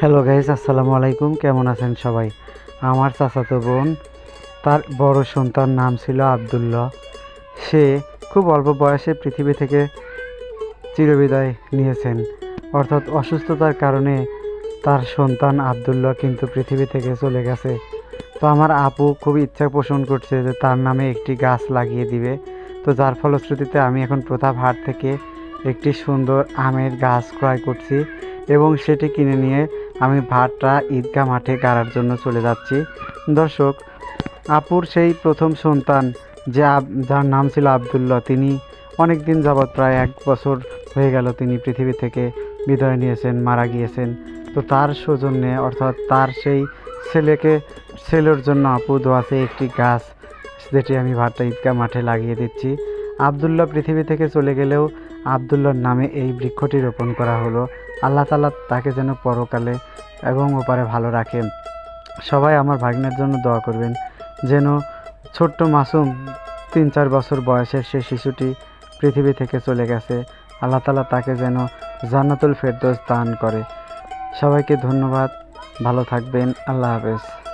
Hello guys আসসালামু আলাইকুম। কেমন আছেন সবাই? আমার চাচাতো বোন, তার বড় সন্তান নাম ছিল আবদুল্লাহ। সে খুব অল্প বয়সে পৃথিবী থেকে চিরবিদায় নিয়েছেন। অর্থাৎ অসুস্থতার কারণে তার সন্তান আবদুল্লাহ কিন্তু পৃথিবী থেকে চলে গেছে। তো আমার আপু খুব ইচ্ছা পোষণ করছে যে তার নামে একটি গাছ লাগিয়ে দিবে। তো যার ফলশ্রুতিতে আমি এখন প্রতাপ হাট থেকে একটি সুন্দর আমের গাছ ক্রয় করছি এবং সেটি কিনে নিয়ে আমি ভাতটা ঈদগাহ মাঠে গাড়ার জন্য চলে যাচ্ছি। দর্শক, আপুর সেই প্রথম সন্তান, যে যার নাম ছিল আবদুল্লাহ, তিনি অনেক দিন যাবৎ প্রায় এক বছর হয়ে গেল তিনি পৃথিবী থেকে বিদায় নিয়েছেন, মারা গিয়েছেন। তো তার সৌজন্যে, অর্থাৎ তার সেই ছেলেকে, ছেলের জন্য আপু দোয়াছে একটি গাছ, যেটি আমি ভাট্টা ঈদগাহ মাঠে লাগিয়ে দিচ্ছি। আবদুল্লাহ পৃথিবী থেকে চলে গেলেও আবদুল্লাহর নামে এই বৃক্ষটি রোপণ করা হলো। আল্লাহ তালা তাকে যেন পরকালে এবং ওপারে ভালো রাখেন। সবাই আমার ভাগ্নের জন্য দোয়া করবেন, যেন ছোট্ট মাসুম তিন চার বছর বয়সের সে শিশুটি পৃথিবী থেকে চলে গেছে। আল্লাহ তালা তাকে যেন জান্নাতুল ফেরদৌস দান করে। সবাইকে ধন্যবাদ, ভালো থাকবেন, আল্লাহ হাফেজ।